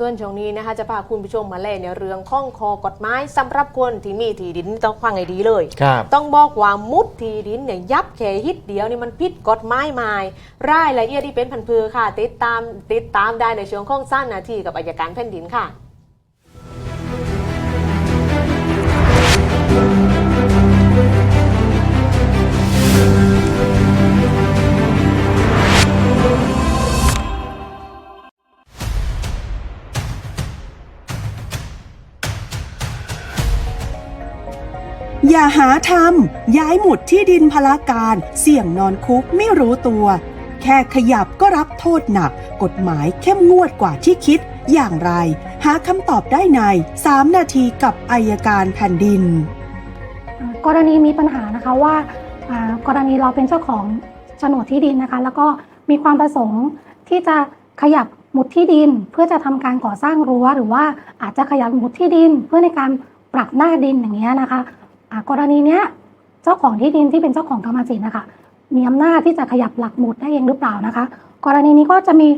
ส่วนช่วงนี้นะคะจะพาคุณผู้ชมมาเล่นในเรื่องข้องคอกฎหมายสำหรับคนที่มีที่ดินต้องฟังให้ดีเลยครับต้องบอกว่ามุดที่ดินเนี่ยยับแค่ฮิตเดียวนี่มันผิดกฎหมายหมายรายละเอียดที่เป็นพันพือค่ะ ติดตามติดตามได้ในช่วงข้องสั้นนาทีกับอายการแผ่นดินค่ะ อย่าหาทำย้ายหมุดที่ดินพลาการ เสี่ยงนอนคุกไม่รู้ตัว แค่ขยับก็รับโทษหนัก กฎหมายเข้มงวดกว่าที่คิด อย่างไร หาคำตอบได้ใน 3 นาทีกับอายการแผ่นดิน กรณีมีปัญหานะคะว่ากรณีเราเป็นเจ้าของโฉนดที่ดินนะคะ แล้วก็มีความประสงค์ที่จะขยับหมุดที่ดินเพื่อจะทำการก่อสร้างรั้ว หรือว่าอาจจะขยับหมุดที่ดินเพื่อในการปรับหน้าดินอย่างเงี้ยนะคะ กรณีเนี้ยเจ้าของที่ดินที่เป็นเจ้าของกรรมสิทธิ์นะคะมีอำนาจที่จะขยับหลักหมุดได้เองหรือเปล่านะคะ กรณีนี้ก็จะมี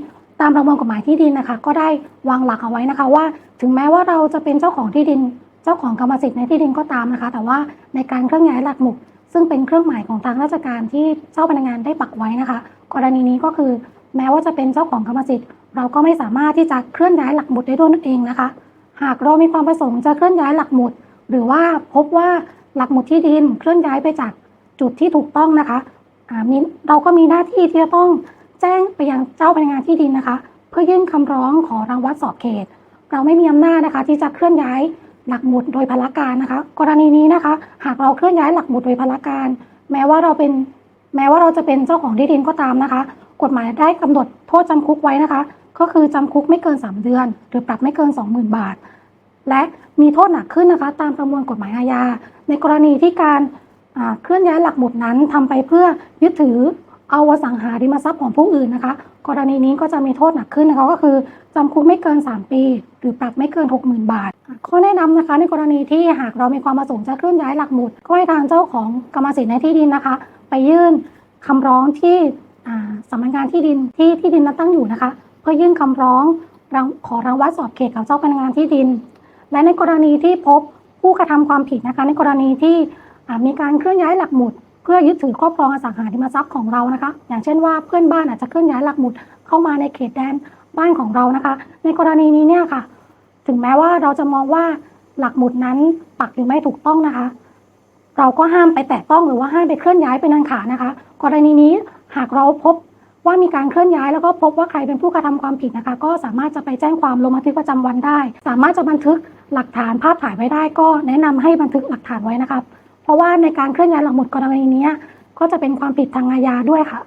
ตามประมวลกฎหมายที่ดินนะคะ ก็ได้วางหลักเอาไว้นะคะ ว่าถึงแม้ว่าเราจะเป็นเจ้าของที่ดิน เจ้าของกรรมสิทธิ์ในที่ดินก็ตามนะคะ แต่ว่าในการเคลื่อนย้ายหลักหมุดซึ่งเป็นเครื่องหมายของทางราชการที่เจ้าพนักงานได้ปักไว้นะคะ กรณีนี้ก็คือ แม้ว่าจะเป็นเจ้าของกรรมสิทธิ์ เราก็ไม่สามารถที่จะเคลื่อนย้ายหลักหมุดได้ด้วยนั่นเองนะคะ หากเรามีความประสงค์จะเคลื่อนย้ายหลักหมุด หรือว่าพบว่า หลักหมุดที่ดินเคลื่อนย้ายไปจากจุดที่ถูกต้องนะคะมีเราก็มีหน้าที่ที่จะต้องแจ้งไปยังเจ้าพนักงานที่ดินนะคะ เพื่อยื่นคำร้องขอรังวัดสอบเขต เราไม่มีอำนาจนะคะ ที่จะเคลื่อนย้ายหลักหมุดโดยพละการนะคะ กรณีนี้นะคะ หากเราเคลื่อนย้ายหลักหมุดโดยพละการ แม้ว่าเราเป็นแม้ว่าเราจะเป็นเจ้าของที่ดินก็ตามนะคะ กฎหมายได้กำหนดโทษจำคุกไว้นะคะ ก็คือจำคุกไม่เกิน 3 เดือน หรือปรับไม่เกิน 20,000 บาท และมีโทษหนักขึ้นนะคะ ตามประมวลกฎหมายอาญา ในกรณีที่การเคลื่อนย้ายหลักหมุดนั้นทำไปเพื่อยึดถือเอาสังหาริมทรัพย์ของผู้อื่นนะคะ กรณีนี้ก็จะมีโทษหนักขึ้นนะคะก็คือจำคุกไม่เกิน 3 ปี หรือปรับไม่เกิน 60,000 บาท ข้อแนะนำนะคะ ในกรณีที่หากเรามีความประสงค์จะเคลื่อนย้ายหลักหมุด ก็ให้ทางเจ้าของกรรมสิทธิ์ในที่ดินนะคะ ไปยื่นคำร้องที่สำนักงานที่ดินที่ที่ดินนั้นตั้งอยู่นะคะ เพื่อยื่นคำร้องรังขอรังวัดสอบเขตกับเจ้าพนักงานที่ดิน และในกรณีที่พบ ผู้กระทำความผิดนะคะในกรณีที่มีการเคลื่อนย้ายหลักหมุด เพื่อยึดถือครอบครองอสังหาริมทรัพย์ของเรานะคะ อย่างเช่นว่าเพื่อนบ้านอาจจะเคลื่อนย้ายหลักหมุดเข้ามาในเขตแดนบ้านของเรานะคะ ในกรณีนี้เนี่ยค่ะ ถึงแม้ว่าเราจะมองว่าหลักหมุดนั้นปักหรือไม่ถูกต้องนะคะ เราก็ห้ามไปแตะต้องหรือว่าห้ามไปเคลื่อนย้ายเป็นอันขาดนะคะ กรณีนี้หากเราพบว่ามีการเคลื่อนย้ายแล้วก็พบว่าใครเป็นผู้กระทำความผิดนะคะ ก็สามารถจะไปแจ้งความลงบันทึกประจำวันได้ สามารถจะบันทึก หลักฐานภาพถ่ายไว้ได้ก็แนะนำให้บันทึกหลักฐานไว้นะครับ เพราะว่าในการเคลื่อนย้ายหลักหมุดกรณีนี้ก็จะเป็นความผิดทางอาญาด้วยค่ะ